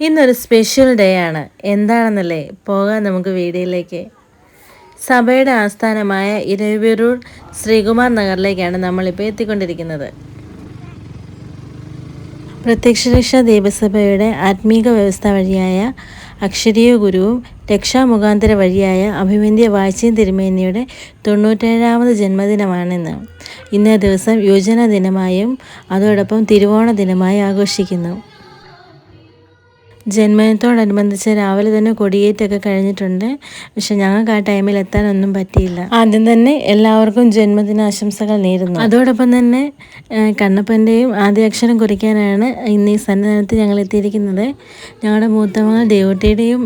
ഇന്നൊരു special day ആണ്. എന്താണെന്നല്ലേ? പോകാം നമുക്ക് വീഡിയോയിലേക്ക്. സഭയുടെ ആസ്ഥാനമായ ഇരവിരൂർ ശ്രീകുമാർ നഗറിലേക്കാണ് നമ്മളിപ്പോൾ എത്തിക്കൊണ്ടിരിക്കുന്നത്. പ്രത്യക്ഷരക്ഷ ദേവസഭയുടെ ആത്മീക വ്യവസ്ഥ വഴിയായ അക്ഷരീയ ഗുരുവും രക്ഷാമുഖാന്തര വഴിയായ അഭിമന്യ വാഴ്ചയും തിരുമേനിയുടെ തൊണ്ണൂറ്റേഴാമത് ജന്മദിനമാണിന്ന്. ഇന്നേ ദിവസം യോജന ദിനമായും അതോടൊപ്പം തിരുവോണ ദിനമായും ആഘോഷിക്കുന്നു. ജന്മദിനത്തോടനുബന്ധിച്ച് രാവിലെ തന്നെ കൊടിയേറ്റൊക്കെ കഴിഞ്ഞിട്ടുണ്ട്. പക്ഷെ ഞങ്ങൾക്ക് ആ ടൈമിൽ എത്താനൊന്നും പറ്റിയില്ല. ആദ്യം തന്നെ എല്ലാവർക്കും ജന്മദിനാശംസകൾ നേരുന്നു. അതോടൊപ്പം തന്നെ കണ്ണപ്പന്റെയും ആദ്യാക്ഷരം കുറിക്കാനാണ് ഇന്ന് ഈ സന്നിധാനത്ത് ഞങ്ങൾ എത്തിയിരിക്കുന്നത്. ഞങ്ങളുടെ മൂത്തമകൾ ദേവൂട്ടിയുടെയും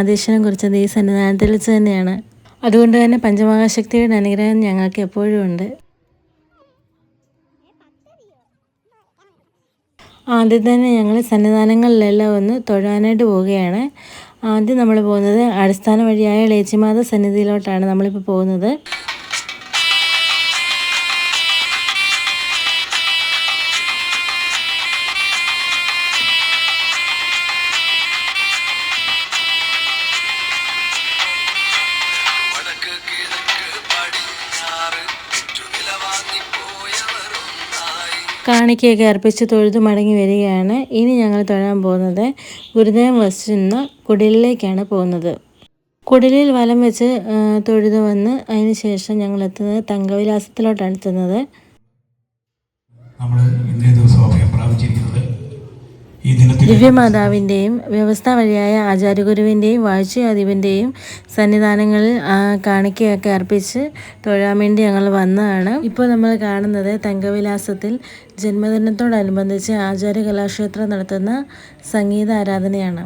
ആദ്യാക്ഷരം കുറിച്ചത് ഈ സന്നിധാനത്തിൽ വെച്ച് തന്നെയാണ്. അതുകൊണ്ട് തന്നെ പഞ്ചമഹാശക്തിയുടെ അനുഗ്രഹം ഞങ്ങൾക്ക് എപ്പോഴും ഉണ്ട്. ആദ്യം തന്നെ ഞങ്ങൾ സന്നിധാനങ്ങളിലെല്ലാം ഒന്ന് തൊഴാനായിട്ട് പോവുകയാണ്. ആദ്യം നമ്മൾ പോകുന്നത് അടിസ്ഥാന വഴിയായ ലേച്ചിമാത സന്നിധിയിലോട്ടാണ് നമ്മളിപ്പോൾ പോകുന്നത്. കാണിക്കയൊക്കെ അർപ്പിച്ച് തൊഴുതു മടങ്ങി വരികയാണ്. ഇനി ഞങ്ങൾ തൊഴാൻ പോകുന്നത് ഗുരുദേവൻ വസിക്കുന്ന കുടിലിലേക്കാണ് പോകുന്നത്. കുടിലിൽ വലം വെച്ച് തൊഴുതു വന്ന് അതിന് ശേഷം ഞങ്ങൾ എത്തുന്നത് തങ്കവിലാസത്തിലോട്ടാണ് എത്തുന്നത് നമ്മൾ ഇന്നേ ദിവസം ദിവ്യമാതാവിന്റെയും വ്യവസ്ഥ വഴിയായ ആചാര്യഗുരുവിന്റെയും വാഴ്ചയാധിപന്റെയും സന്നിധാനങ്ങളിൽ കാണിക്കയൊക്കെ അർപ്പിച്ച് തൊഴാൻ വേണ്ടി ഞങ്ങൾ വന്നതാണ്. ഇപ്പോൾ നമ്മൾ കാണുന്നത് തങ്കവിലാസത്തിൽ ജന്മദിനത്തോടനുബന്ധിച്ച് ആചാര്യ കലാക്ഷേത്രം നടത്തുന്ന സംഗീത ആരാധനയാണ്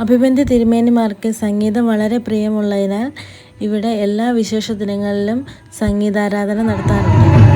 അഭിബന്ധി തിരുമേനിമാർക്ക് സംഗീതം വളരെ പ്രിയമുള്ളതിനാൽ ഇവിടെ എല്ലാ വിശേഷ ദിനങ്ങളിലും സംഗീതാരാധന നടത്താറുണ്ട്.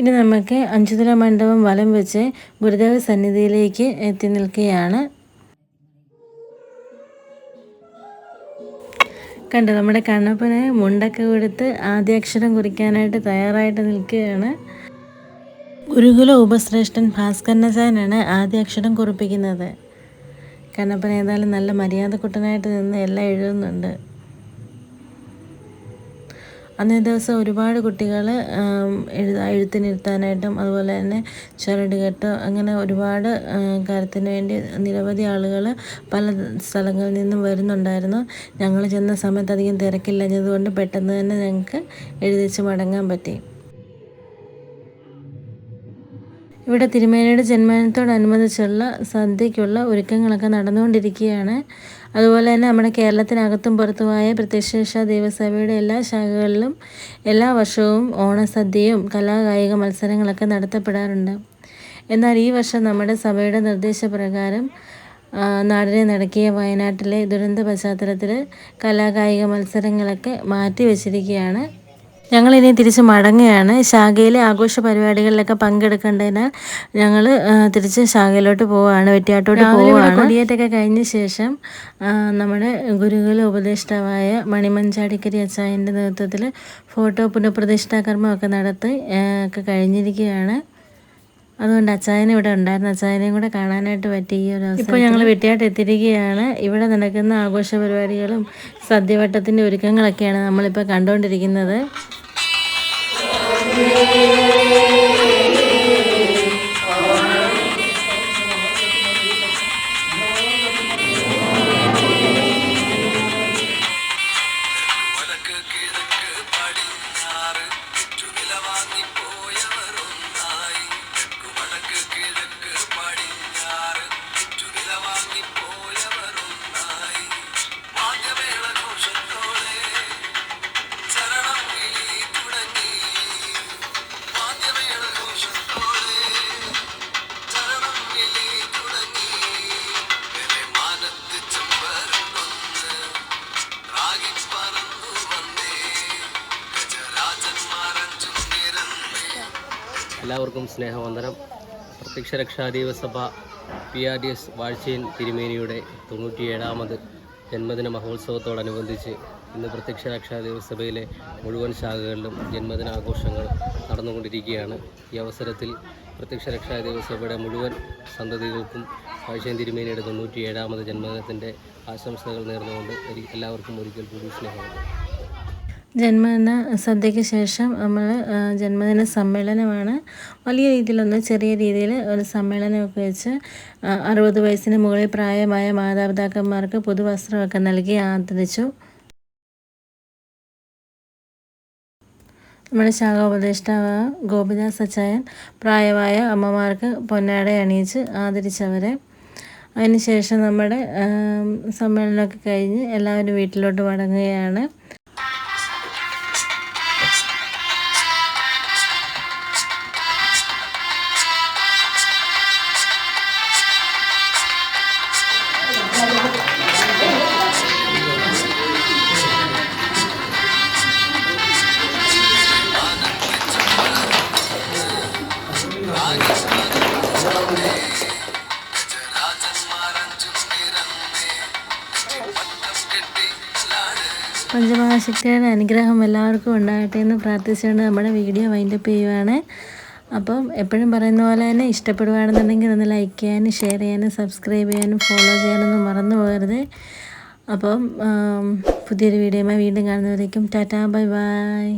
ഇനി നമുക്ക് അഞ്ചുതല മണ്ഡപം വലം വെച്ച് ഗുരുദേവ സന്നിധിയിലേക്ക് എത്തി നിൽക്കുകയാണ്. കണ്ടോ നമ്മുടെ കണ്ണപ്പനെ മുണ്ടൊക്കെ കൊടുത്ത് ആദ്യാക്ഷരം കുറിക്കാനായിട്ട് തയ്യാറായിട്ട് നിൽക്കുകയാണ്. ഗുരുകുല ഉപശ്രേഷ്ഠൻ ഭാസ്കരനസാനാണ് ആദ്യാക്ഷരം കുറിപ്പിക്കുന്നത്. കണ്ണപ്പൻ ഏതായാലും നല്ല മര്യാദക്കുട്ടനായിട്ട് നിന്ന് എല്ലാം എഴുതുന്നുണ്ട്. അന്നേ ദിവസം ഒരുപാട് കുട്ടികൾ എഴുതാ എഴുത്തിനിരുത്താനായിട്ടും അതുപോലെ തന്നെ ചരട് കെട്ടോ അങ്ങനെ ഒരുപാട് കാര്യത്തിന് വേണ്ടി നിരവധി ആളുകൾ പല സ്ഥലങ്ങളിൽ നിന്നും വരുന്നുണ്ടായിരുന്നു. ഞങ്ങൾ ചെന്ന സമയത്ത് അധികം തിരക്കില്ലഞ്ഞതുകൊണ്ട് പെട്ടെന്ന് തന്നെ ഞങ്ങൾക്ക് എഴുതിച്ച് മടങ്ങാൻ പറ്റി. ഇവിടെ തിരുമേനിയുടെ ജന്മദിനത്തോടനുബന്ധിച്ചുള്ള സദ്യയ്ക്കുള്ള ഒരുക്കങ്ങളൊക്കെ നടന്നുകൊണ്ടിരിക്കുകയാണ്. അതുപോലെ തന്നെ നമ്മുടെ കേരളത്തിനകത്തും പുറത്തുമായ പ്രത്യക്ഷ ദേവസഭയുടെ എല്ലാ ശാഖകളിലും എല്ലാ വർഷവും ഓണസദ്യയും കലാകായിക മത്സരങ്ങളൊക്കെ നടത്തപ്പെടാറുണ്ട്. എന്നാൽ ഈ വർഷം നമ്മുടെ സഭയുടെ നിർദ്ദേശപ്രകാരം നാടിനെ നടക്കിയ വയനാട്ടിലെ ദുരന്ത പശ്ചാത്തലത്തിൽ കലാകായിക മത്സരങ്ങളൊക്കെ മാറ്റി വച്ചിരിക്കുകയാണ് ഞങ്ങളിനി തിരിച്ച് മടങ്ങുകയാണ്. ശാഖയിലെ ആഘോഷ പരിപാടികളിലൊക്കെ പങ്കെടുക്കേണ്ടതിനാൽ ഞങ്ങൾ തിരിച്ച് ശാഖയിലോട്ട് പോവുകയാണ് വെറ്റിയാട്ടോട്ട് പോവുകയാണ് കൊടിയേറ്റൊക്കെ കഴിഞ്ഞ ശേഷം നമ്മുടെ ഗുരുകുല ഉപദേഷ്ടാവായ മണിമഞ്ചാടിക്കരി അച്ചായന്റെ നേതൃത്വത്തിൽ ഫോട്ടോ പുനഃപ്രതിഷ്ഠാ കർമ്മമൊക്കെ നടത്തി ഒക്കെ കഴിഞ്ഞിരിക്കുകയാണ്. അതുകൊണ്ട് അച്ചായനും ഇവിടെ ഉണ്ടായിരുന്നു. അച്ചായനെയും കൂടെ കാണാനായിട്ട് പറ്റി ഈ ഒരു ഇപ്പോൾ ഞങ്ങൾ വെട്ടിയായിട്ട് എത്തിയിരിക്കുകയാണ്. ഇവിടെ നടക്കുന്ന ആഘോഷ പരിപാടികളും സദ്യവട്ടത്തിന്റെ ഒരുക്കങ്ങളൊക്കെയാണ് നമ്മളിപ്പോൾ കണ്ടുകൊണ്ടിരിക്കുന്നത് You. എല്ലാവർക്കും സ്നേഹവന്ദനം. പ്രത്യക്ഷ രക്ഷാ ദൈവസഭ പി ആർ ഡി എസ് വാഴ്ചയിൻ തിരുമേനിയുടെ തൊണ്ണൂറ്റിയേഴാമത് ജന്മദിന മഹോത്സവത്തോടനുബന്ധിച്ച് ഇന്ന് പ്രത്യക്ഷ രക്ഷാ ദൈവസഭയിലെ മുഴുവൻ ശാഖകളിലും ജന്മദിനാഘോഷങ്ങൾ നടന്നുകൊണ്ടിരിക്കുകയാണ്. ഈ അവസരത്തിൽ പ്രത്യക്ഷ രക്ഷാ ദൈവസഭയുടെ മുഴുവൻ സന്തതികൾക്കും വാഴ്ചയിൻ തിരുമേനിയുടെ തൊണ്ണൂറ്റിയേഴാമത് ജന്മദിനത്തിന്റെ ആശംസകൾ നേർന്നുകൊണ്ട് എല്ലാവർക്കും ഒരിക്കൽ കൂടി സ്നേഹമുണ്ട് ജന്മദിന സദ്യയ്ക്ക് ശേഷം നമ്മൾ ജന്മദിന സമ്മേളനമാണ്. വലിയ രീതിയിലൊന്ന് ചെറിയ രീതിയിൽ ഒരു സമ്മേളനമൊക്കെ വെച്ച് അറുപത് വയസ്സിന് മുകളിൽ പ്രായമായ മാതാപിതാക്കന്മാർക്ക് പുതുവസ്ത്രമൊക്കെ നൽകി ആദരിച്ചു. നമ്മുടെ ശാഖ ഉപദേഷ്ടാവ് ഗോപിദാസ് അച്ചായൻ പ്രായമായ അമ്മമാർക്ക് പൊന്നാട അണിയിച്ച് ആദരിച്ചവരെ. അതിനുശേഷം നമ്മുടെ സമ്മേളനമൊക്കെ കഴിഞ്ഞ് എല്ലാവരും വീട്ടിലോട്ട് മടങ്ങുകയാണ്. പഞ്ചമഹാശക്തിയുടെ അനുഗ്രഹം എല്ലാവർക്കും ഉണ്ടാകട്ടെ എന്ന് പ്രാർത്ഥിച്ചുകൊണ്ട് നമ്മുടെ വീഡിയോ വൈൻഡപ്പ് ചെയ്യുവാണ്. അപ്പം എപ്പോഴും പറയുന്ന പോലെ തന്നെ ഇഷ്ടപ്പെടുകയാണെന്നുണ്ടെങ്കിൽ ഒന്ന് ലൈക്ക് ചെയ്യാനും ഷെയർ ചെയ്യാനും സബ്സ്ക്രൈബ് ചെയ്യാനും ഫോളോ ചെയ്യാനൊന്നും മറന്നു പോകരുത്. അപ്പം പുതിയൊരു വീഡിയോയുമായി വീണ്ടും കാണുന്നവരേക്കും ടാറ്റാ ബൈ ബൈ